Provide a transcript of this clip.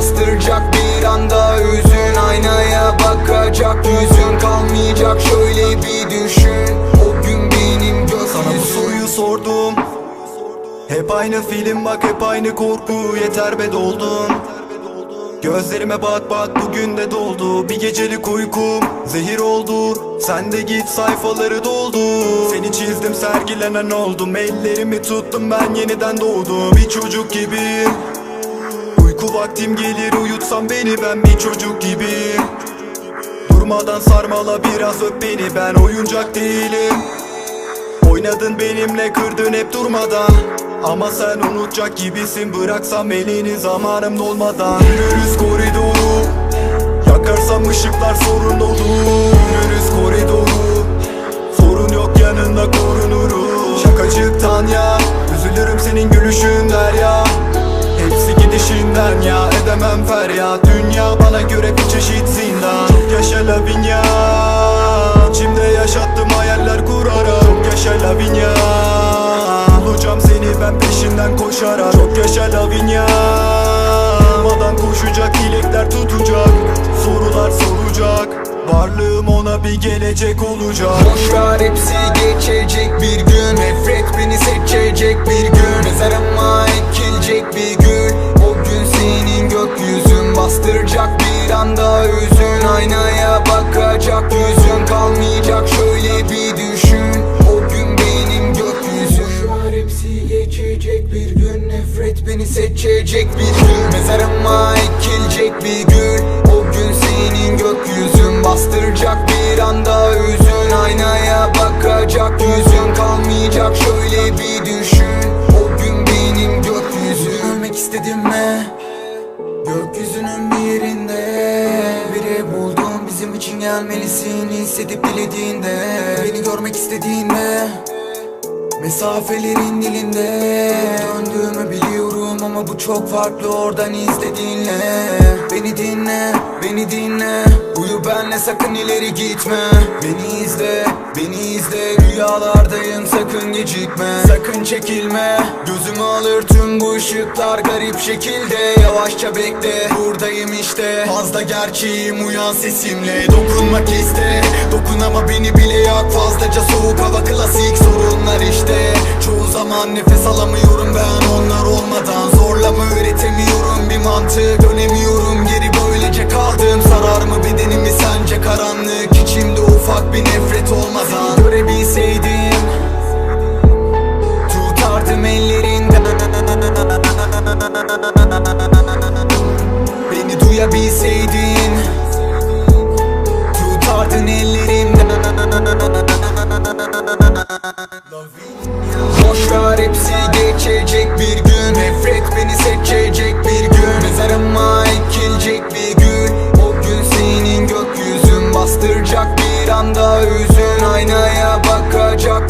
Bastıracak bir anda hüzün Aynaya bakacak yüzün Kalmayacak. Şöyle bir düşün O gün benim Sana bu soruyu sordum. Hep aynı film bak hep aynı korku. Yeter be doldun Gözlerime bak bak bugün de doldu. Bir gecelik uykum zehir oldu. Sen de git sayfaları doldu. Seni çizdim sergilenen oldum. Ellerimi tuttum ben yeniden doğdum. Bir çocuk gibiyim vaktim gelir uyutsam beni ben bir çocuk gibiyim Durmadan sarmala biraz öp beni ben oyuncak değilim. Oynadın benimle kırdın hep durmadan. Ama sen unutacak gibisin Bıraksam elini zamanım dolmadan. Yürürüz koridoru Yakarsam ışıklar sorun olur. Yürürüz koridoru Sorun yok yanında korunuruz Şakacıktan ya Üzülürüm senin gülüşün der ya Gidişinden ya Edemem feryat. Dünya bana göre bir çeşit zindan. Çok yaşa Lavinia İçimde yaşattım hayaller kurarak Çok yaşa Lavinia Bulacağım seni ben peşinden koşarak. Çok yaşa Lavinia Durmadan koşacak dilekler tutacak. Sorular soracak. Varlığım ona bir gelecek olacak. Boşver hepsi geçecek bir gün. Nefret beni seçecek bir gün. Mezarıma ekilecek bir gün Bastıracak bir anda hüzün Aynaya bakacak. Yüzün Kalmayacak şöyle bir düşün. O gün benim gökyüzüm Boşver hepsi geçecek bir gün Nefret beni seçecek bir gün. Mezarıma ekilecek bir gün. O gün senin gökyüzün. Bastıracak bir anda hüzün Aynaya bakacak. Yüzün Kalmayacak şöyle bir düşün. O gün benim gökyüzüm. Ölmek istedim mi? Gökyüzünün bir yerinde Biri buldum. Bizim için gelmelisin Hissedip dilediğinde. Beni görmek istediğinde Mesafelerin dilinde. Döndüğümü biliyorum ama bu çok farklı. Oradan izlediğinle. Beni dinle, beni dinle. Uyu benle sakın ileri gitme. Beni izle, beni izle Rüyalardayım sakın gecikme. Sakın çekilme. Gözümü alır tüm bu ışıklar garip şekilde. Yavaşça bekle buradayım işte. Fazla gerçeğim uyan sesimle. Dokunmak iste. Dokun ama beni bile yak. Fazlaca soğuk hava klasik sorunlar işte. Çoğu zaman nefes alamıyorum ben onlar olmadan. Zorlama üretemiyorum bir mantık? Dönemiyorum geri böylece kaldım. Sarar mı bedenimi sence karanlık Beni duyabilseydin Tutardın ellerimden. Boşver hepsi geçecek bir gün. Nefret beni seçecek bir gün. Mezarıma ekilecek bir gün. O gün senin gökyüzün. Bastıracak bir anda hüzün. Aynaya bakacak